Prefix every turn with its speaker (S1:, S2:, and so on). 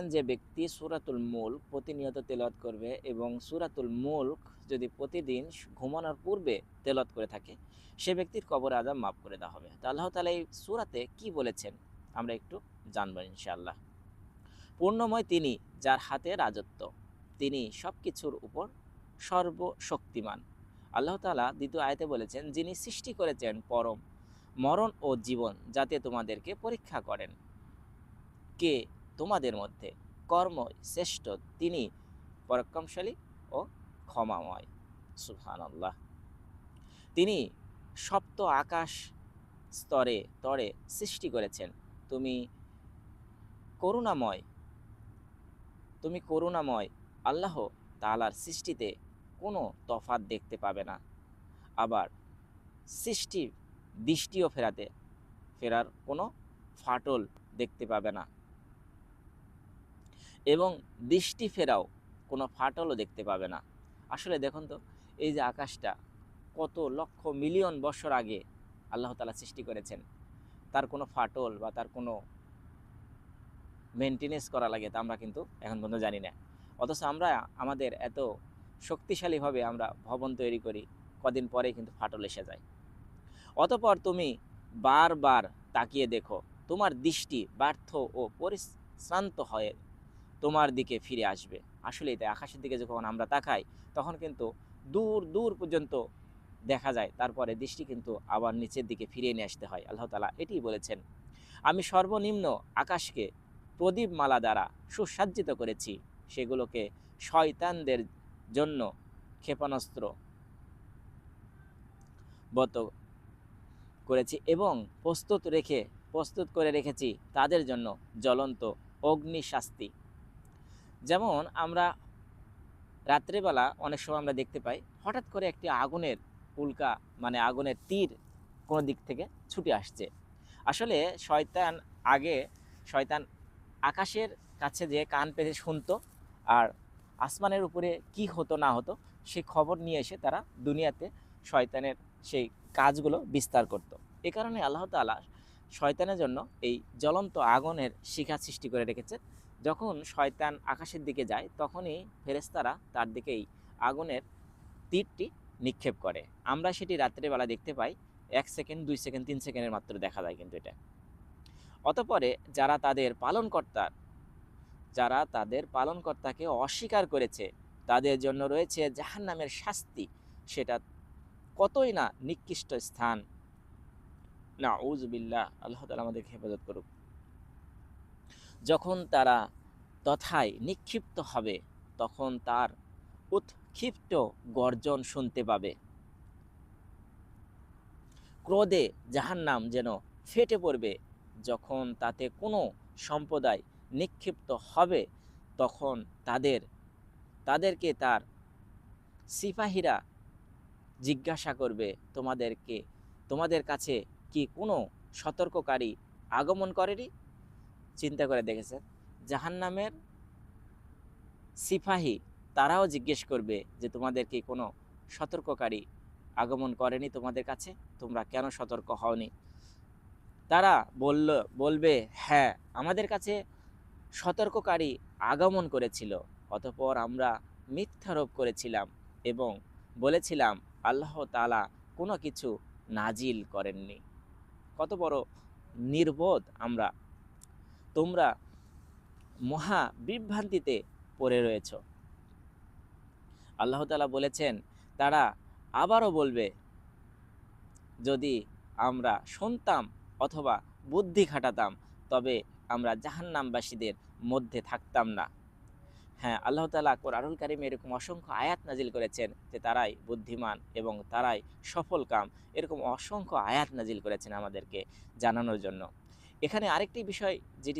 S1: বলেছেন যে ব্যক্তি সুরাতুল মুল্ক প্রতিনিয়ত তেলাওয়াত করবে এবং সুরাতুল মুল্ক যদি প্রতিদিন ঘুমানোর পূর্বে তেলাওয়াত করে থাকে, সে ব্যক্তির কবর আজাব মাফ করে দেওয়া হবে। তো আল্লাহ তালা এই সুরাতে কি বলেছেন? আমরা একটু জানব ইনশাআল্লাহ। পূর্ণময় তিনি যার হাতে রাজত্ব, তিনি সব কিছুর উপর সর্বশক্তিমান। আল্লাহ তালা দ্বিতীয় আয়তে বলেছেন, যিনি সৃষ্টি করেছেন পরম, মরণ ও জীবন যাতে তোমাদেরকে পরীক্ষা করেন। কে তোমাদের মধ্যে কর্ম শ্রেষ্ঠ, তিনি পরাক্রমশালী ও ক্ষমাময়। সুহান আল্লাহ তিনি সপ্ত আকাশ স্তরে তরে সৃষ্টি করেছেন। তুমি করুণাময় তুমি করুণাময় আল্লাহ তালার সৃষ্টিতে কোনো তফাত দেখতে পাবে না। আবার সৃষ্টি দৃষ্টিও ফেরাতে, ফেরার কোনো ফাটল দেখতে পাবে না। এবং দৃষ্টি ফেরাও কোনো ফাটলও দেখতে পাবে না। আসলে দেখুন তো, এই যে আকাশটা কত লক্ষ মিলিয়ন বছর আগে আল্লাহ তালা সৃষ্টি করেছেন। তার কোনো ফাটল বা তার কোনো মেনটেনেন্স করা লাগে তা আমরা কিন্তু এখন পর্যন্ত জানি না। অথচ আমরা আমাদের এত শক্তিশালীভাবে আমরা ভবন তৈরি করি, কদিন পরেই কিন্তু ফাটল এসে যায়। অতপর তুমি বারবার তাকিয়ে দেখো, তোমার দৃষ্টি ব্যর্থ ও পরিশ্রান্ত হয়ে তোমার দিকে ফিরে আসবে। আসলেই তাই, আকাশের দিকে যখন আমরা তাকাই, তখন কিন্তু দূর দূর পর্যন্ত দেখা যায়। তারপরে দৃষ্টি কিন্তু আবার নিচের দিকে ফিরিয়ে নিয়ে আসতে হয়। আল্লাহ তালা এটিই বলেছেন, আমি সর্বনিম্ন আকাশকে প্রদীপ মালা দ্বারা সুসজ্জিত করেছি। সেগুলোকে শয়তানদের জন্য ক্ষেপণাস্ত্র বত করেছি এবং প্রস্তুত রেখে, প্রস্তুত করে রেখেছি। তাদের জন্য জ্বলন্ত অগ্নি শাস্তি যেমন আমরা রাত্রেবেলা অনেক সময় আমরা দেখতে পাই, হঠাৎ করে একটি আগুনের উল্কা মানে আগুনের তীর কোনো দিক থেকে ছুটে আসছে। আসলে শয়তান আগে, শয়তান আকাশের কাছে যে কান পেতে শুনতো আর আসমানের উপরে কি হতো না হতো সেই খবর নিয়ে এসে তারা দুনিয়াতে শয়তানের সেই কাজগুলো বিস্তার করত। এ কারণে আল্লাহ তালা শয়তানের জন্য এই জ্বলন্ত আগুনের শিখা সৃষ্টি করে রেখেছে। যখন শয়তান আকাশের দিকে যায়, তখনই ফেরেস্তারা তার দিকেই আগুনের তীরটি নিক্ষেপ করে। আমরা সেটি রাত্রেবেলা দেখতে পাই, এক সেকেন্ড, দুই সেকেন্ড, তিন সেকেন্ডের মাত্র দেখা যায় কিন্তু এটা। অতপরে যারা তাদের পালনকর্তার যারা তাদের পালনকর্তাকে অস্বীকার করেছে, তাদের জন্য রয়েছে জাহান নামের শাস্তি। সেটা কতই না নিকৃষ্ট স্থান। না উজবিল্লা আল্লাহ তালা আমাদেরকে হেফাজত করুক। যখন তারা তথায় নিক্ষিপ্ত হবে, তখন তার উৎক্ষিপ্ত গর্জন শুনতে পাবে। ক্রোধে জাহান্নাম যেন ফেটে পড়বে। যখন তাতে কোনো সম্প্রদায় নিক্ষিপ্ত হবে, তখন তাদের, তাদেরকে তার সিপাহীরা জিজ্ঞাসা করবে, তোমাদেরকে, তোমাদের কাছে কি কোনো সতর্ককারী আগমন করেনি? চিন্তা করে দেখেছেন জাহান্নামের সিপাহী তারাও জিজ্ঞেস করবে যে, তোমাদের কি কোনো সতর্ককারী আগমন করেনি তোমাদের কাছে? তোমরা কেন সতর্ক হওনি? তারা বলল, বলবে হ্যাঁ আমাদের কাছে সতর্ককারী আগমন করেছিল, অতপর আমরা মিথ্যারোপ করেছিলাম এবং বলেছিলাম, আল্লাহ তালা কোনো কিছু নাজিল করেননি। কত বড় নির্বোধ আমরা তোমরা মহা বিভ্রান্তিতে পড়ে রয়েছ। আল্লাহ তালা বলেছেন, তারা আবারও বলবে, যদি আমরা শুনতাম অথবা বুদ্ধি খাটাতাম, তবে আমরা জাহান্নামবাসীদের মধ্যে থাকতাম না। হ্যাঁ আল্লাহ তালা কোরআনুল কারিমে এরকম অসংখ্য আয়াত নাজিল করেছেন যে তারাই বুদ্ধিমান এবং তারাই সফল কাম। এরকম অসংখ্য আয়াত নাজিল করেছেন আমাদেরকে জানানোর জন্য। এখানে আরেকটি বিষয় যেটি